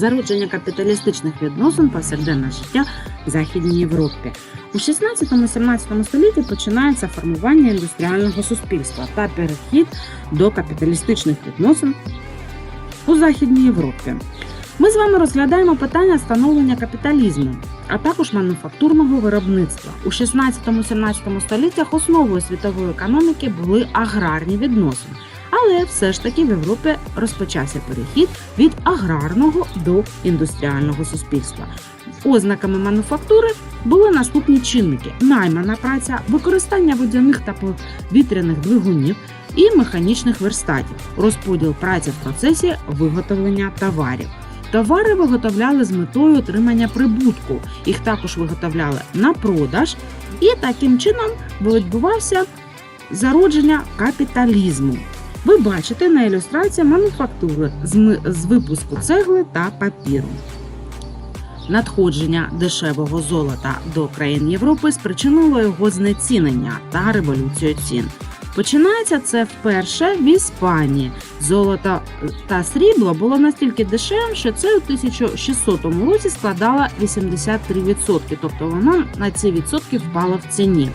Зародження капіталістичних відносин повсякденне життя в Західній Європі. У 16-17 столітті починається формування індустріального суспільства та перехід до капіталістичних відносин у Західній Європі. Ми з вами розглядаємо питання становлення капіталізму, а також мануфактурного виробництва. У 16-17 століттях основою світової економіки були аграрні відносини. Але все ж таки в Європі розпочався перехід від аграрного до індустріального суспільства. Ознаками мануфактури були наступні чинники: наймана праця, використання водяних та повітряних двигунів і механічних верстатів, розподіл праці в процесі виготовлення товарів. Товари виготовляли з метою отримання прибутку. Їх також виготовляли на продаж, і таким чином відбувався зародження капіталізму. Ви бачите на ілюстрації мануфактури з, випуску цегли та папіру. Надходження дешевого золота до країн Європи спричинило його знецінення та революцію цін. Починається це вперше в Іспанії. Золото та срібло було настільки дешевим, що це у 1600 році складало 83%, тобто воно на ці відсотки впало в ціні.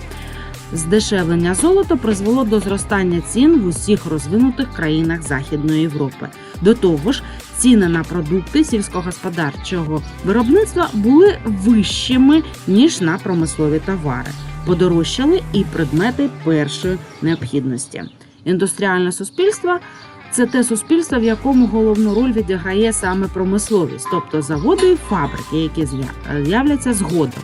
Здешевлення золота призвело до зростання цін в усіх розвинутих країнах Західної Європи. До того ж, ціни на продукти сільськогосподарчого виробництва були вищими ніж на промислові товари. Подорожчали і предмети першої необхідності. Індустріальне суспільство це те суспільство, в якому головну роль відіграє саме промисловість, тобто заводи і фабрики, які з'являться згодом.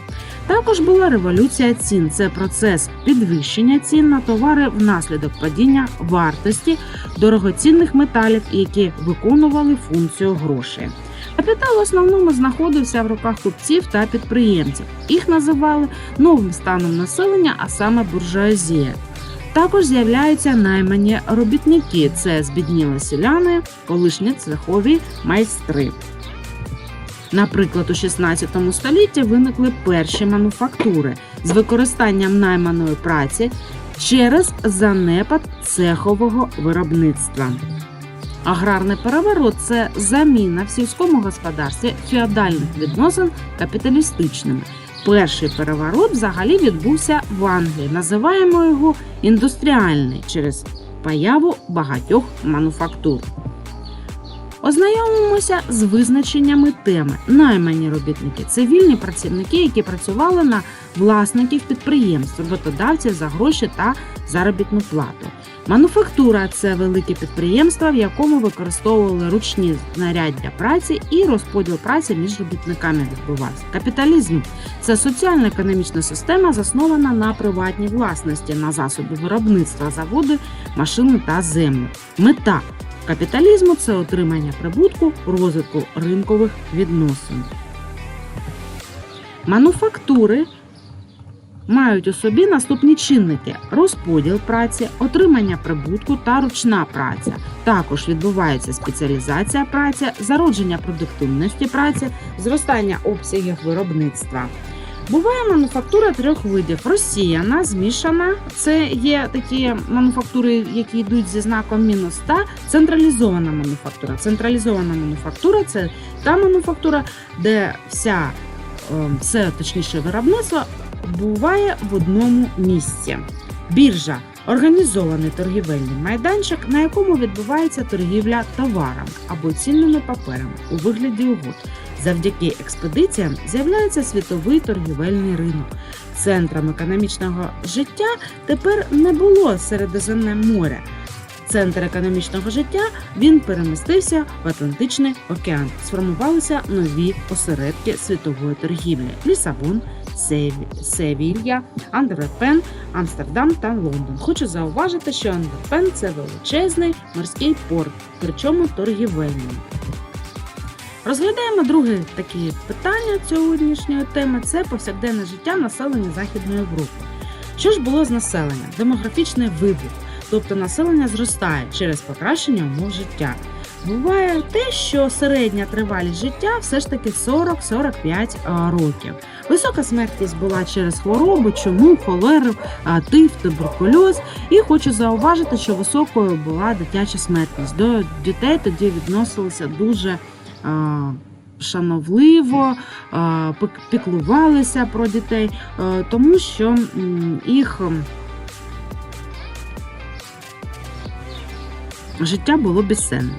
Також була революція цін. Це процес підвищення цін на товари внаслідок падіння вартості дорогоцінних металів, які виконували функцію грошей. Капітал в основному знаходився в руках купців та підприємців. Їх називали новим станом населення, а саме буржуазія. Також з'являються наймані робітники. Це збідніли селяни, колишні цехові майстри. Наприклад, у 16 столітті виникли перші мануфактури з використанням найманої праці через занепад цехового виробництва. Аграрний переворот це заміна в сільському господарстві феодальних відносин капіталістичними. Перший переворот взагалі відбувся в Англії. Називаємо його індустріальний через появу багатьох мануфактур. Ознайомимося з визначеннями теми. Наймані робітники це вільні працівники, які працювали на власників підприємств, роботодавців за гроші та заробітну плату. Мануфактура це велике підприємство, в якому використовували ручні знаряддя праці і розподіл праці між робітниками відбувався. Капіталізм це соціально-економічна система, заснована на приватній власності, на засоби виробництва, заводи, машини та землю. Мета капіталізму це отримання прибутку, розвитку ринкових відносин. Мануфактури мають у собі наступні чинники: розподіл праці, отримання прибутку та ручна праця. Також відбувається спеціалізація праці, зародження продуктивності праці, зростання обсягів виробництва. Буває мануфактура трьох видів: розсіяна, змішана. Це є такі мануфактури, які йдуть зі знаком мінус, та централізована мануфактура. Централізована мануфактура це та мануфактура, де вся е, все точніше виробництво буває в одному місці. Біржа організований торгівельний майданчик, на якому відбувається торгівля товарами або цінними паперами у вигляді угод. Завдяки експедиціям з'являється світовий торгівельний ринок. Центром економічного життя тепер не було Середземне море. Центр економічного життя він перемістився в Атлантичний океан. Сформувалися нові осередки світової торгівлі: Лісабон, Севілья, Андерпен, Амстердам та Лондон. Хочу зауважити, що Андерпен це величезний морський порт, причому торгівельний. Розглядаємо друге таке питання сьогоднішньої теми це повсякденне життя населення Західної Європи. Що ж було з населенням? Демографічний вибух, тобто населення зростає через покращення умов життя. Буває те, що середня тривалість життя все ж таки 40-45 а, років. Висока смертність була через хвороби, чуму, холеру, тиф, туберкульоз. І хочу зауважити, що високою була дитяча смертність. До дітей тоді відносилися дуже шановливо піклувалися про дітей, е, тому що їх життя було безцінним.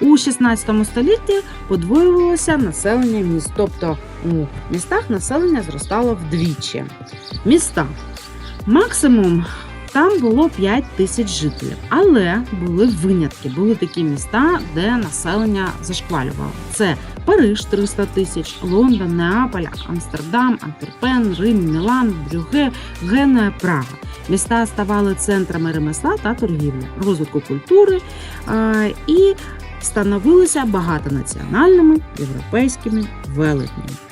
У 16 столітті подвоювалося населення міст, тобто у містах населення зростало вдвічі. Міста. Максимум там було 5 тисяч жителів, але були винятки. Були такі міста, де населення зашквалювало. Це Париж 300 тисяч, Лондон, Неаполь, Амстердам, Антверпен, Рим, Мілан, Брюге, Генуя, Прага. Міста ставали центрами ремесла та торгівлі, розвитку культури і становилися багатонаціональними європейськими велетнями.